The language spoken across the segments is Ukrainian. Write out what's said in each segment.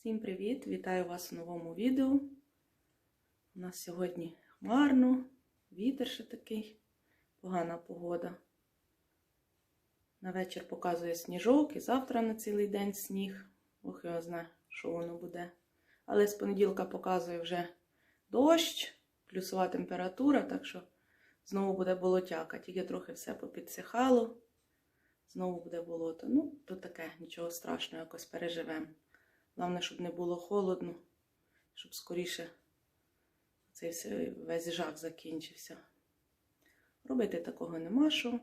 Всім привіт! Вітаю вас в новому відео. У нас сьогодні хмарно, вітер ще такий, погана погода. На вечір показує сніжок і завтра на цілий день сніг. Ох, його знає, що воно буде. Але з понеділка показує вже дощ, плюсова температура, так що знову буде болотяка. Тільки трохи все попідсихало. Знову буде болото. Ну, то таке, нічого страшного, якось переживемо. Головне, щоб не було холодно, щоб скоріше цей весь жах закінчився. Робити такого нема що.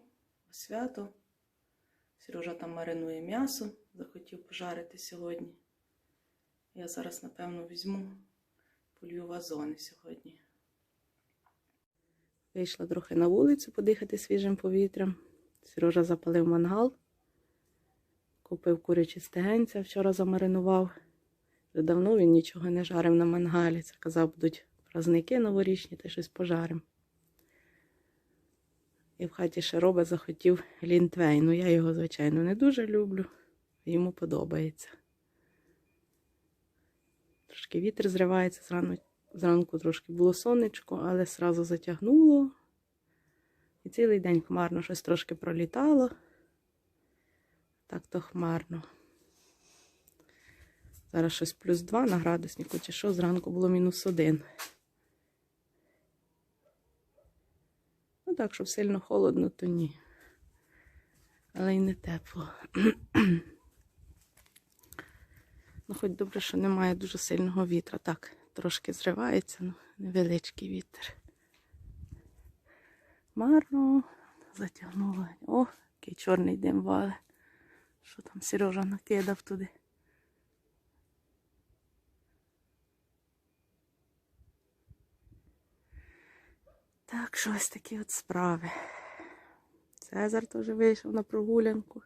Свято. Сережа там маринує м'ясо, захотів пожарити сьогодні. Я зараз, напевно, візьму, полью вазони сьогодні. Вийшла трохи на вулицю подихати свіжим повітрям. Сережа запалив мангал. Купив курячі стегенця, вчора замаринував. Давно він нічого не жарив на мангалі. Це казав, будуть праздники новорічні, та щось пожарим. І в хаті робить захотів лінтвей. Ну, я його, звичайно, не дуже люблю. Йому подобається. Трошки вітер зривається, зрану, зранку трошки було сонечко, але сразу затягнуло. І цілий день хмарно щось трошки пролітало. Так то хмарно. Зараз щось плюс 2 на градуснику, чи що, зранку було мінус 1. Ну так, щоб сильно холодно, то ні. Але й не тепло. ну, хоч добре, що немає дуже сильного вітра. Так, трошки зривається, ну, невеличкий вітер. Марно затягнуло. О, який чорний дим вале. Що там Сережа накидав туди? Так, що ось такі от справи. Цезар теж вийшов на прогулянку.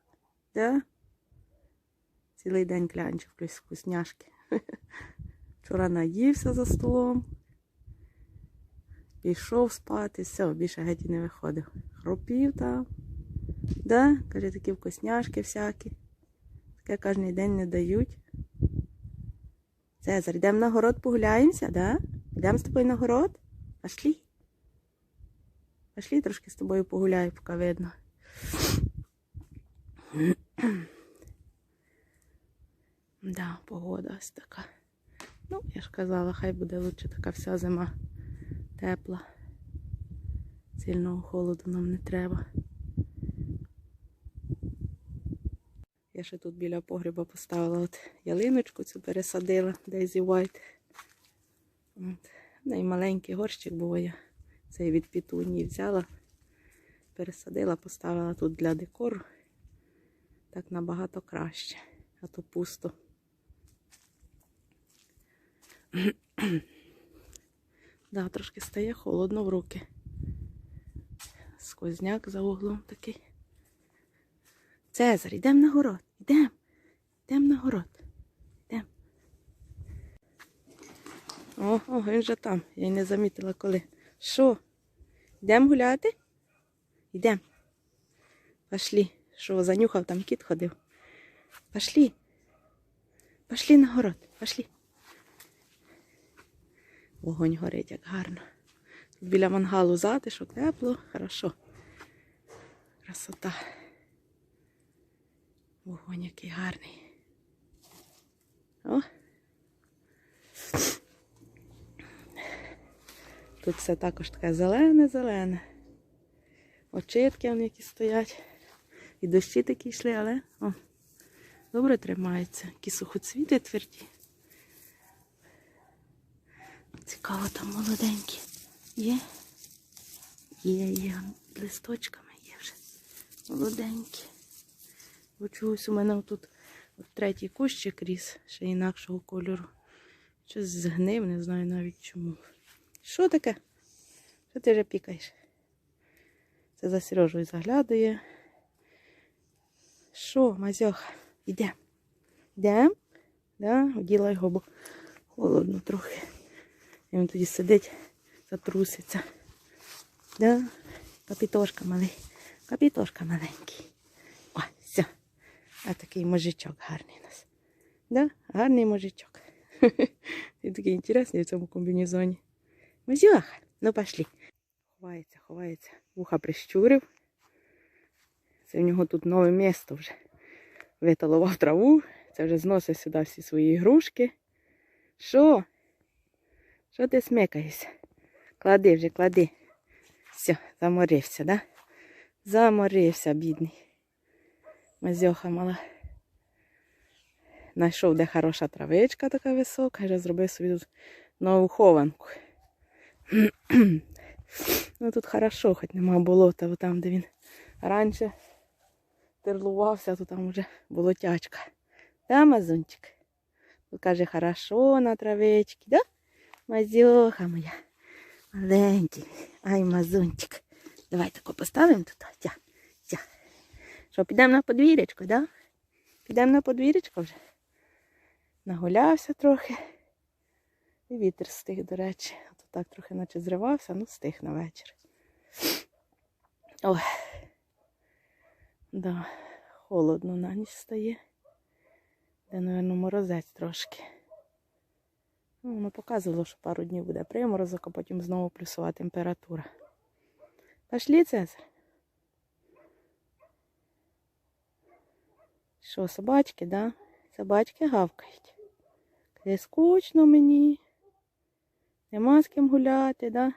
Да? Цілий день клянчив плюс вкусняшки. Вчора наївся за столом. Пішов спати, все, більше геть і не виходив. Хропів там. Да? Каже, такі вкусняшки всякі. Таке кожен день не дають. Цезар, йдемо на город погуляємося, да? Йдемо з тобою на город? Пошли. Пошли трошки з тобою погуляю, поки видно. Да, погода ось така. Ну, я ж казала, хай буде лучше така вся зима тепла. Сильного холоду нам не треба. Я ще тут біля погреба поставила от ялиночку, цю пересадила Daisy White. От. Ну горщик був я. Цей від пітунії взяла, пересадила, поставила тут для декору. Так набагато краще, а то пусто. да, трошки стає холодно в руки. Сквозняк за углом такий. Цезар, йдемо на город. Йдемо. Йдемо на город. Йдемо. О, о, він вже там. Я й не замітила коли. Що? Йдемо гуляти? Йдемо. Пошли. Що, занюхав, там кіт ходив. Пошли. Пошли на город. Пошли. Вогонь горить, як гарно. Тут біля мангалу затишок, тепло, хорошо. Красота. Вогонь який гарний. О. Тут все також таке зелене-зелене. Очитки вони які стоять. І дощі такі йшли, але о, добре тримаються. Які сухоцвіти тверді. Цікаво там молоденькі. Є? Є, є. Листочками є вже. Молоденькі. Бо чогось у мене тут третій кущик ріс, ще інакшого кольору. Щось згнив, не знаю навіть чому. Що таке? Що ти вже пікаєш? Це за Сережою заглядує. Що, Мазьоха? Йдемо. Йдемо? Да? Оділа його, бо холодно трохи. І він тоді сидить, затруситься. Да? Капітошка малий. Капітошка маленький. О, все. А такий мужичок гарний у нас. Да? Гарний мужичок. Він такий інтересний в цьому комбінезоні. Мазюха, ну пошли. Ховається, ховається. Вуха прищурив. Це в нього тут нове місто вже. Виталував траву. Це вже зносить сюди всі свої ігрушки. Що? Що ти смикаєшся? Клади вже, клади. Все, заморився, да? Заморився, бідний. Мазьоха мала. Знайшов, де хороша травичка така висока, вже зробив собі тут нову хованку. ну тут хорошо, хоч нема болота, бо там, де він раніше терлувався, то там вже болотячка. Да, мазунчик? Тут каже, хорошо на травичці, да? Мазьоха моя. Маленький. Ай, мазунчик. Давай тако поставимо тут. Тя, тя. Що, підемо на подвір'ячко, да? Підемо на подвір'ячко вже. Нагулявся трохи. І вітер стих, до речі. А то так трохи наче зривався, ну стих на вечір. Ой. Да, холодно на ніч стає. Де, напевно, морозець трошки. Ну, воно показувало, що пару днів буде приморозок, а потім знову плюсова температура. Пошли, Цезар. Що, собачки, да? Собачки гавкають. Каже, скучно мені. Нема з ким гуляти, да?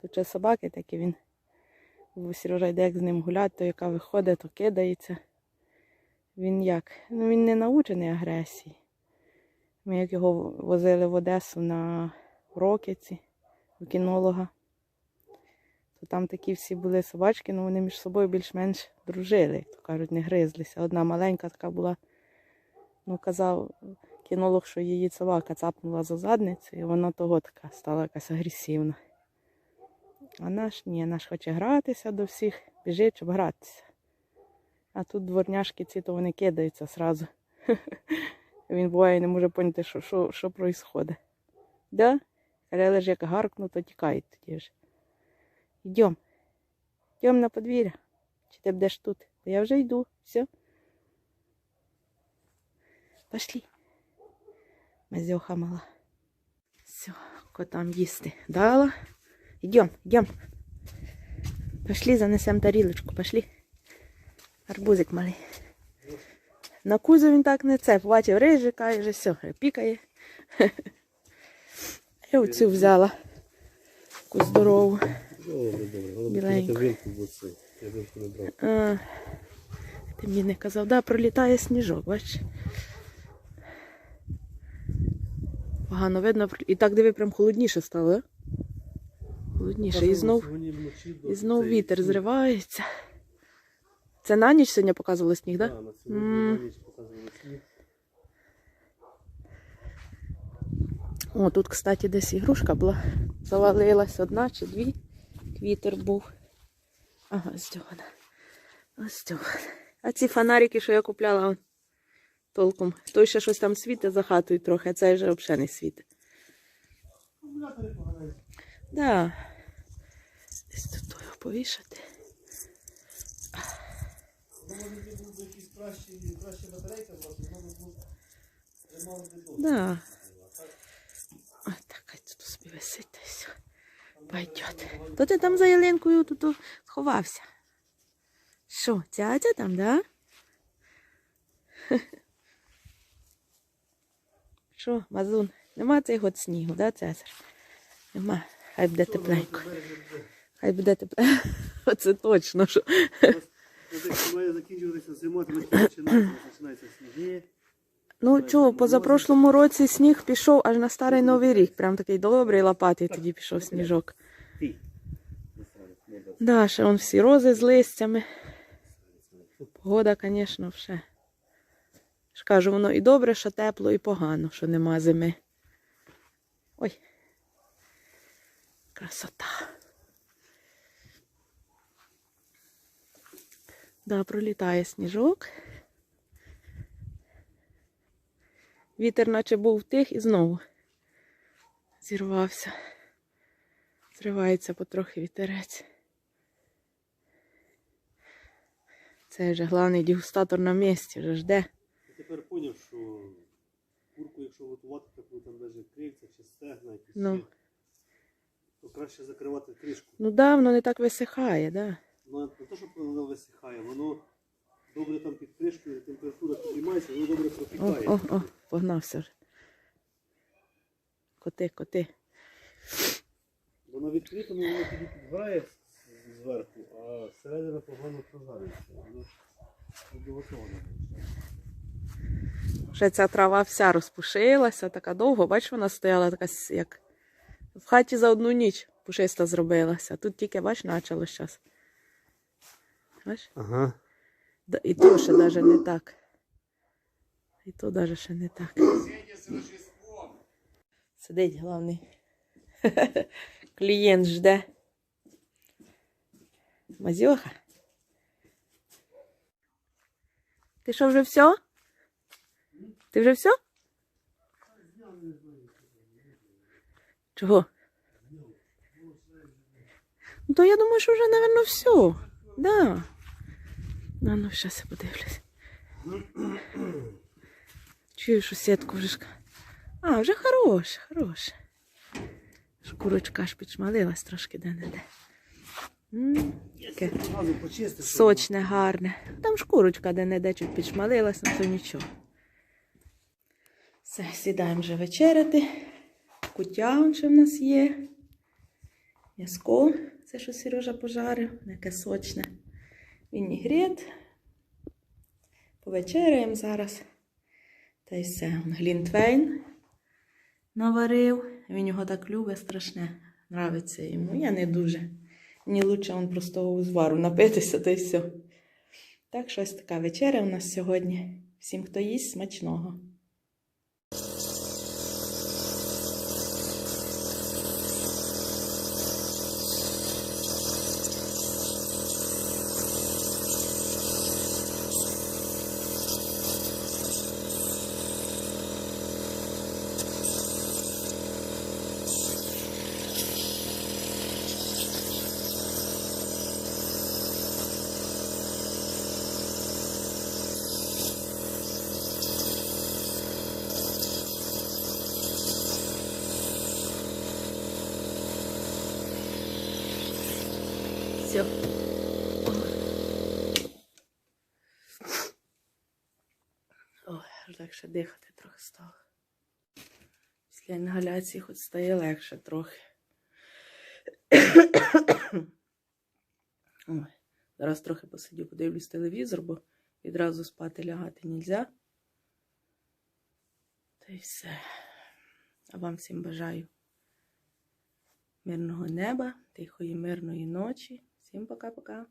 Тут ще собаки такі він. Сережа йде як з ним гуляти, то яка виходить, то кидається. Він як? Ну він не научений агресії. Ми як його возили в Одесу на Рокіці, у кінолога, то там такі всі були собачки, ну вони між собою більш-менш дружили, як то кажуть, не гризлися. Одна маленька така була, ну казав кінолог, що її собака цапнула за задницю, і вона того така стала якась агресивна. А наш ні, наш хоче гратися до всіх, біжить, щоб гратися. А тут дворняшки ці, то вони кидаються зразу. Він буває не може поняти, що що, що происходить. Да? Але ж як гаркну, то тікають тоді вже. Йдем. Йдем на подвір'я. Чи ти будеш тут? Я вже йду. Все. Пошли. Мазьоха мала. Все, котам їсти дала. Йдем, йдем. Пошли, занесем тарілочку, пошли. Арбузик малий. На кузу він так не це. Побачив рижика і вже все, пікає. Я оцю взяла. Таку здорову. Добре, добре. Головне. Я вилку не брав. А, ти мені не казав, да, пролітає сніжок, бачиш. Погано видно. І так диви, прям холодніше стало? Холодніше. І знов, і знов вітер зривається. Це на ніч сьогодні показували сніг, так? Да, Да? на ніч показували сніг. О, тут, кстати, десь ігрушка була. Завалилась одна чи дві. Вітер був. Ага, ось цього. вона. Ось цього. А ці фонарики, що я купляла, он, толком. Той ще щось там світить за хатою трохи, а цей вже взагалі не світить. Да. Десь тут його повішати. Ну, може, був якийсь кращий, краща батарейка, просто воно б був тримав би. Да. Так, хай тут собі висить та й все. Пойдет. То ти там за ялинкою тут сховався. Що, дядя там, да? Що, мазун? Нема цей год снігу, да, Цезар? Нема. Хай буде тепленько. Хай буде тепленько. Оце точно, що. Має закінчуватися зима, то починається, сніги. Ну чого, позапрошлому році сніг пішов аж на старий новий рік. Прям такий добрий лопатий тоді пішов сніжок. Да, ще вон всі рози з листями. Погода, звісно, все. Ж кажу, воно і добре, що тепло, і погано, що нема зими. Ой. Красота. Да, пролітає сніжок. Вітер наче був тих і знову зірвався. Зривається потрохи вітерець. Це вже головний дегустатор на місці, вже жде. Я тепер зрозумів, що курку, якщо готувати таку там навіть крильця чи стегна, якісь, Ну. то краще закривати кришку. Ну да, воно не так висихає, да. Ну, не те, що воно висихає, воно добре там під кришкою, температура підіймається, воно добре О, пропікає. о, о, погнався вже. Коти, коти. Бо на відкритому воно тоді підгорає зверху, а всередина погано прожарюється. Воно не готове. Вже ця трава вся розпушилася, така довго, бачиш, вона стояла така, як в хаті за одну ніч пушиста зробилася. Тут тільки, бач, почало зараз. Бач? Ага. Да- І то ще навіть не так. І то навіть ще не так. Сидить головний. Клієнт жде. Мазьоха. Ти що вже все? Ти вже все? Чого? Ну, то я думаю, що вже, напевно, все. Да. Ну, ну, зараз я подивлюсь. Чую, що сітку вже. А, вже хороше, хороше. Шкурочка аж підшмалилась трошки де-не-де. Таке сочне, гарне. Там шкурочка де-не-де чуть підшмалилась, ну то нічого. Все, сідаємо вже вечеряти. Кутя ще в нас є. М'яско, це що Сережа пожарив, яке сочне. Вінігрет. Повечеряємо зараз. Та й все. Глінтвейн наварив. Він його так любить, страшне. Нравиться йому. Я не дуже. Мені лучше он простого узвару напитися, та й все. Так, щось така вечеря у нас сьогодні. Всім, хто їсть, смачного. Все. Ой, легше дихати трохи стало. Після інгаляції хоч стає легше трохи. Ой, зараз трохи посидю, подивлюсь телевізор, бо відразу спати лягати нельзя. Та й все. А вам всім бажаю мирного неба, тихої, мирної ночі. Всім пока-пока.